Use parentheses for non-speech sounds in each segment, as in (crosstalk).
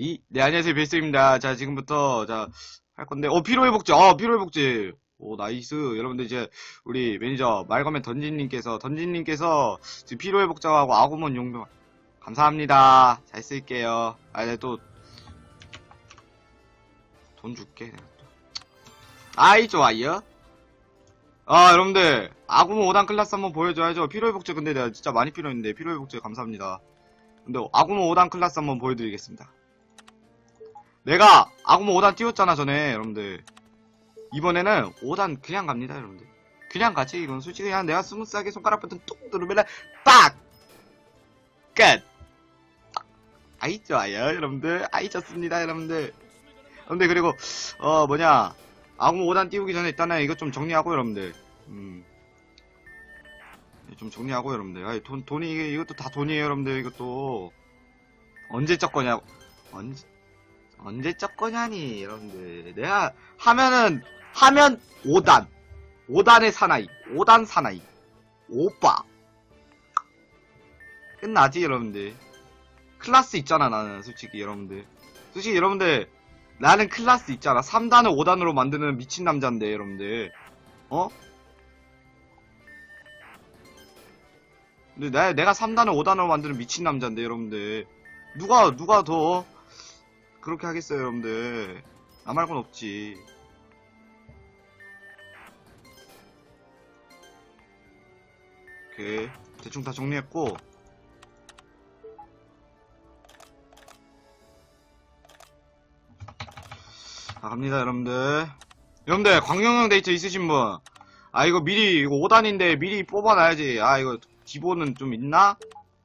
이, 네, 안녕하세요, 베이스입니다. 자, 지금부터, 자, 할 건데, 어, 피로회복제, 어, 피로회복제. 오, 나이스. 여러분들, 이제, 우리 매니저, 말거면 던진님께서, 던진님께서, 지금 피로회복제하고 아구몬 용병, 감사합니다. 잘 쓸게요. 아, 네, 또, 돈 줄게. 아이, 좋아요. 아, 여러분들, 아구몬 5단 클래스 한번 보여줘야죠. 피로회복제, 근데 내가 진짜 많이 필요했는데, 피로회복제 감사합니다. 근데 아구몬 5단 클래스 한번 보여드리겠습니다. 내가 아구몬 5단 띄웠잖아 전에 여러분들. 이번에는 5단 그냥 갑니다 여러분들. 그냥 가지 이건 솔직히 그냥 내가 스무스하게 손가락 버튼 뚝 누르면 빡! 끝! 아이 좋아요 여러분들. 아이 좋습니다 여러분들. 여러분들 그리고 어 뭐냐. 아구몬 5단 띄우기 전에 일단은 이것 좀 정리하고 여러분들. 음. 좀 정리하고 여러분들. 아이 돈, 돈이 이것도 다 돈이에요 여러분들. 이것도. 언제 적 거냐고. 언제 언제적 거냐니 여러분들. 내가 하면은 하면 5단. 5단의 사나이. 5단 사나이. 오빠. 끝나지 여러분들. 클라스 있잖아 나는 솔직히 여러분들. 솔직히 여러분들 나는 클라스 있잖아. 3단을 5단으로 만드는 미친 남자인데 여러분들. 어? 근데 내, 내가 3단을 5단으로 만드는 미친 남자인데 여러분들. 누가 누가 더 그렇게 하겠어요, 여러분들. 나 말곤 없지. 오케이. 대충 다 정리했고. 자, 갑니다, 여러분들. 여러분들, 광명형 데이트 있으신 분. 아, 이거 미리, 이거 5단인데 미리 뽑아놔야지. 아, 이거, 디보는 좀 있나?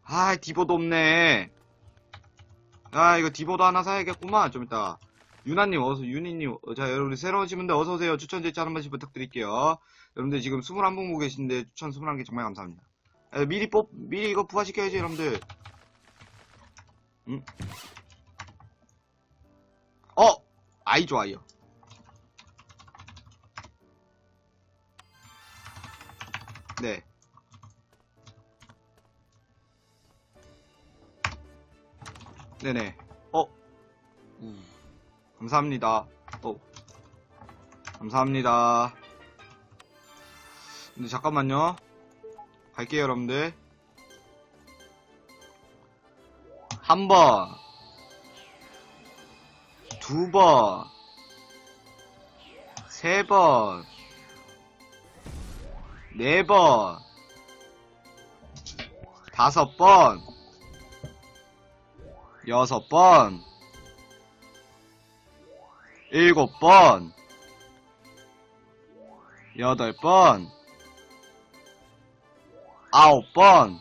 아, 디보도 없네. 아, 이거 디보도 하나 사야겠구만. 좀 이따. 유나님, 어서, 유니님, 어, 자, 여러분, 새로운 친구들 어서오세요. 추천 제치 한 번씩 부탁드릴게요. 여러분들 지금 21분 보고 계신데, 추천 21개 정말 감사합니다. 에, 미리 뽑, 미리 이거 부활시켜야지, 여러분들. 음. 어! 아이 좋아요. 네. 네네. 어? 우. 감사합니다. 어. 감사합니다. 근데 잠깐만요. 갈게요, 여러분들. 한 번. 두 번. 세 번. 네 번. 다섯 번. 여섯 번, 일곱 번, 여덟 번, 아홉 번,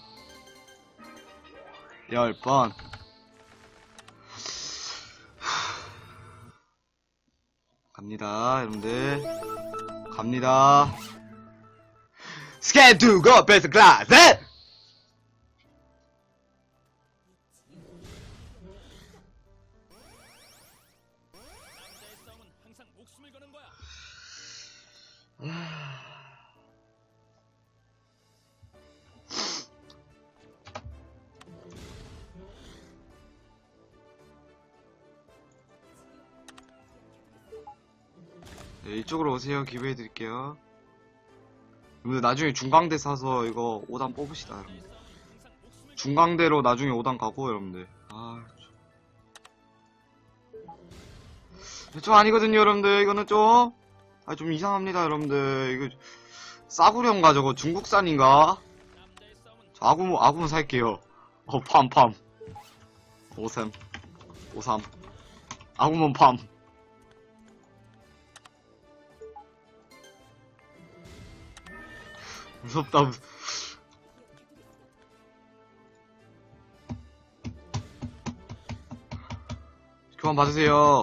열 번. (sighs) 갑니다, 여러분들. 갑니다. 스캔 두고 베스트 클래스! 목숨을 거는 거야. 네, 이쪽으로 오세요. 기부해 드릴게요. 나중에 중강대 사서 이거 5단 뽑으시다, 여러분들. 중강대로 나중에 5단 가고, 여러분들. 아, 좀. 좀 아니거든요, 여러분들. 이거는 좀, 아, 좀 이상합니다, 여러분들. 이거, 싸구려인가, 저거, 중국산인가? 저 아구모, 아구모 살게요. 어, 팜, 팜. 오삼. 오삼. 아구몬 팜. 무섭다. 무- 그만 봐주세요.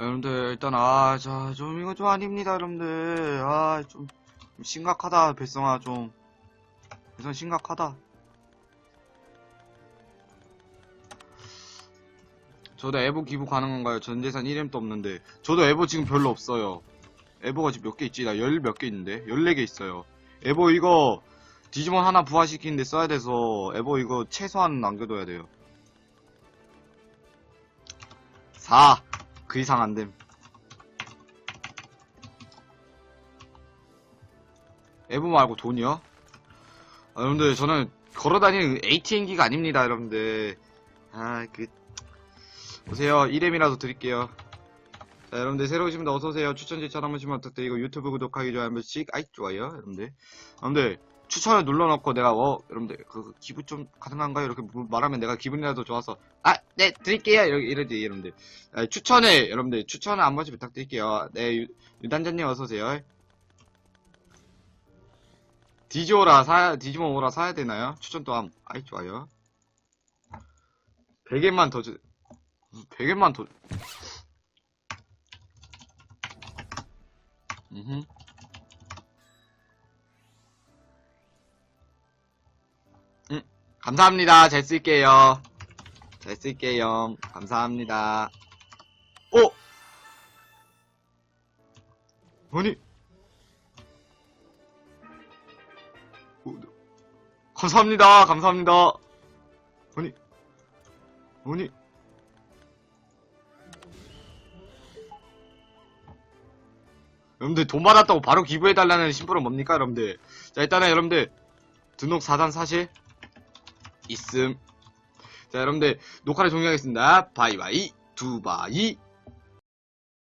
여러분들 일단 아 자 좀 이거 좀 아닙니다 여러분들. 아 좀 심각하다 배성아 좀. 배성 심각하다. 저도 에보 기부 가능한가요? 전재산 1M도 없는데. 저도 에보 지금 별로 없어요. 에보가 지금 몇 개 있지? 나 열 몇 개 있는데. 14개 있어요. 에보 이거 디지몬 하나 부활시키는데 써야 돼서 에보 이거 최소한 남겨둬야 돼요. 4. 그 이상 안 됨. 에보 말고 돈이요? 아, 여러분들 저는 걸어다니는 ATM기가 아닙니다 여러분들. 아그 오세요. 1M이라도 드릴게요. 자 여러분들 새로 분들 어서오세요. 추천 제천 한 번씩만 부탁드리고 유튜브 구독하기 좋아요 한 번씩. 아이 좋아요 여러분들. 여러분들 추천을 눌러놓고 내가 어 여러분들 그 기분 좀 가능한가요? 이렇게 물- 말하면 내가 기분이라도 좋아서 아 네 드릴게요! 이러, 이러지 여러분들. 아, 추천을 여러분들 추천을 한 번씩 부탁드릴게요. 네 유, 유단자님 어서오세요. 디지오라 사야 디지몬 오라 사야 되나요? 추천 또한 아이 좋아요. 100엔만 더 주... 100엔만 더 음흠. 감사합니다. 잘 쓸게요. 잘 쓸게요. 감사합니다. 오! 아니. 감사합니다. 감사합니다. 아니. 아니. 여러분들 돈 받았다고 바로 기부해달라는 심부름 뭡니까 여러분들 자 일단은 여러분들 등록 4단 사실 있음. 자 여러분들 녹화를 종료하겠습니다. 바이바이 두바이